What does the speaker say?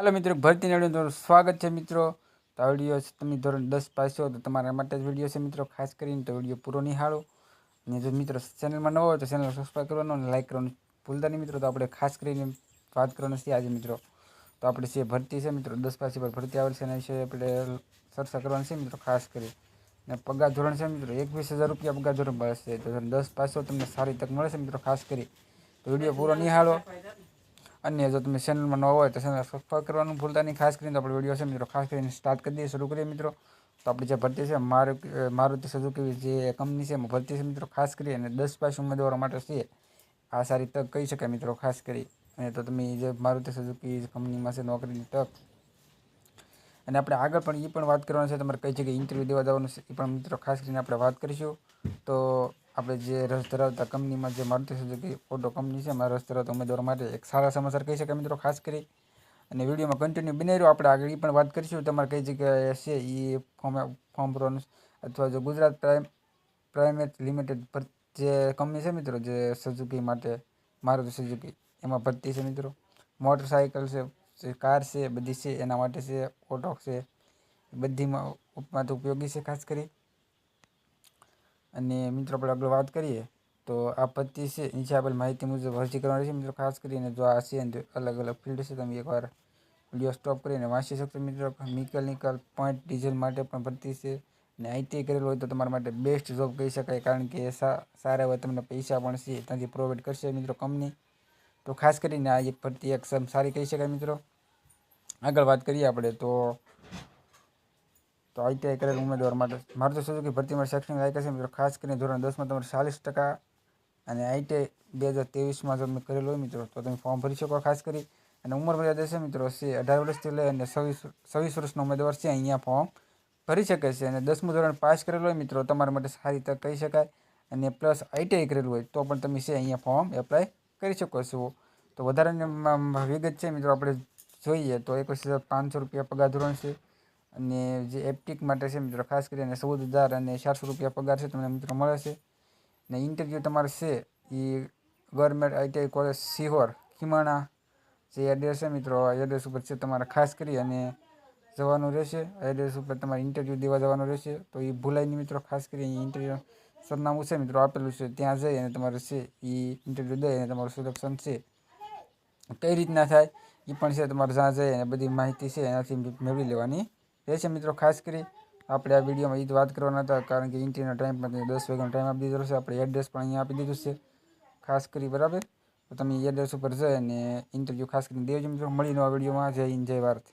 હાલો મિત્રો, ભરતી નડ્યું તમારું સ્વાગત છે મિત્રો. તો આ વીડિયો તમે ધોરણ દસ પાસ તો તમારા માટે જ વીડિયો છે મિત્રો. ખાસ કરીને તો વીડિયો પૂરો નિહાળો. અને જો મિત્રો ચેનલમાં નવો હોય તો ચેનલ સબસ્ક્રાઈબ કરવાનો અને લાઇક કરવાનું ભૂલતા નહીં મિત્રો. તો આપણે ખાસ કરીને વાત કરવાનું છે આજે મિત્રો. તો આપણે છે ભરતી છે મિત્રો, દસ પાસી પર ભરતી આવેલ છે એના વિશે આપણે ચર્ચા કરવાની છે મિત્રો, ખાસ કરી અને પગાર ધોરણ છે મિત્રો, એકવીસ હજાર રૂપિયા પગાર ધોરણ મળશે તો દસ પાસો તમને સારી તક મળે છે મિત્રો, ખાસ કરી તો વીડિયો પૂરો નિહાળો. અને જો તમે ચેનલમાં ન હોય તો ચેનલ સબસ્ક્રાઈબ કરવાનું ભૂલતા નહીં. ખાસ કરીને તો આપણે વીડિયો છે મિત્રો, ખાસ કરીને સ્ટાર્ટ કરી દઈએ, શરૂ કરીએ મિત્રો. તો આપણી જે ભરતી છે, મારુ મારુતિ સુઝુકી જે કંપની છે, એમાં ભરતી છે મિત્રો, ખાસ કરી અને દસ પાસ ઉમેદવારો માટે છે. આ સારી તક કહી શકાય મિત્રો, ખાસ કરી. અને તો તમે જે મારુતિ સુઝુકી કંપનીમાં છે, નોકરીની તક અને આપણે આગળ પણ એ પણ વાત કરવાની છે, તમારે કઈ જગ્યાએ ઇન્ટરવ્યૂ દેવા જવાનું છે એ પણ મિત્રો ખાસ કરીને આપણે વાત કરીશું. તો આપણે જે રસ ધરાવતા કંપનીમાં જે મારુતિ સુઝુકી ઓટો કંપની છે, એમાં રસ ધરાવતા ઉમેદવારો માટે એક સારા સમાચાર કહી શકાય મિત્રો ખાસ કરી. અને વિડીયોમાં કન્ટિન્યુ બની રહ્યો, આપણે આગળ એ પણ વાત કરીશું. તમારે કઈ જગ્યાએ છે એ ફોર્મ ફોર્મ ભરવાનું અથવા જો ગુજરાત પ્રાઇમ પ્રાઇમેટ લિમિટેડ જે કંપની છે મિત્રો, જે સુઝુકી માટે, મારુતિ સુઝુકી, એમાં ભરતી છે મિત્રો. મોટરસાઇકલ છે કાર છે, બધી છે, એના માટે છે, ઓટોક છે બધીમાં ઉપમાં ઉપયોગી છે ખાસ કરી. અને મિત્રો, આપણે આગળ વાત કરીએ, તો આ પત્તી છે નીચે આપેલ માહિતી મુજબ અરજી કરવાની છે મિત્રો, ખાસ કરીને જો આ છે તો અલગ અલગ ફિલ્ડ છે, તમે એકવાર વીડિયો સ્ટોપ કરીને વાંચી શકશો મિત્રો. મિકેનિકલ પોઈન્ટ ડીઝલ માટે પણ ભરતી છે અને આઈટીઆઈ કરેલું હોય તો તમારા માટે બેસ્ટ જોબ કહી શકાય, કારણ કે સારા એવા તમને પૈસા પણ છે, ત્યાંથી પ્રોવાઈડ કરશે મિત્રો કંપની. તો ખાસ કરીને આ એક ભરતી એક સારી કહી શકાય મિત્રો. આગળ વાત કરીએ આપણે, તો તો આઈટીઆઈ કરેલ ઉમેદવાર માટે મારુતિ સુઝુકી ભરતી માટે શૈક્ષણિક લાયક છે મિત્રો. ખાસ કરીને ધોરણ દસમાં તમારે ચાલીસ ટકા અને આઈટીઆઈ બે હજાર ત્રેવીસમાં તમે કરેલું હોય મિત્રો, તો તમે ફોર્મ ભરી શકો ખાસ કરી. અને ઉંમર મર્યાદા છે મિત્રો છે અઢાર વર્ષથી લઈ અને છવ્વીસ છવ્વીસ વર્ષનો ઉમેદવાર છે, અહીંયા ફોર્મ ભરી શકે છે. અને દસમું ધોરણ પાસ કરેલું હોય મિત્રો, તમારા માટે સારી તક કહી શકાય. અને પ્લસ આઈટીઆઈ કરેલું હોય, તો પણ તમે છે, અહીંયા ફોર્મ એપ્લાય કરી શકો છો. તો વધારાની વિગત છે મિત્રો આપણે જોઈએ તો એકવીસ હજાર પાંચસો રૂપિયા પગાર ધોરણ છે અને જે એપ્ટિક માટે છે મિત્રો ખાસ કરીને ચૌદ હજાર અને ચારસો રૂપિયા પગાર છે તમને મિત્રો મળે છે. ને ઇન્ટરવ્યૂ તમારે છે એ government ITI college Sihor, Khimana, જે એડ્રેસ છે મિત્રો એડ્રેસ ઉપર છે તમારે ખાસ કરી અને જવાનું રહેશે. એડ્રેસ ઉપર તમારે ઇન્ટરવ્યૂ દેવા જવાનું રહેશે. તો એ ભૂલાઈને મિત્રો ખાસ કરી ઇન્ટરવ્યૂ સરનામું છે મિત્રો આપેલું છે. ત્યાં જઈ અને તમારે છે એ ઇન્ટરવ્યૂ દઈ અને તમારું સિલેક્શન છે. કઈ રીતના થાય? એ પણ છે તમારે જ્યાં જાય અને બધી માહિતી છે એનાથી મેળવી લેવાની. રહેશે મિત્રો, ખાસ કરી આપણે આ વિડીયોમાં એ જ વાત કરવાના હતા, કારણ કે ઇન્ટરવ્યૂનો ટાઈમ પણ દસ વાગ્યાનો ટાઈમ આપી દીધો છે. આપણે એડ્રેસ પણ અહીંયા આપી દીધું છે. ખાસ કરી, બરાબર? તો તમે એડ્રેસ ઉપર જઈ અને ઇન્ટરવ્યૂ ખાસ કરીને દેવજો મિત્રો. મળી નવા વિડીયોમાં. જય હિન્દ, જય ભારત.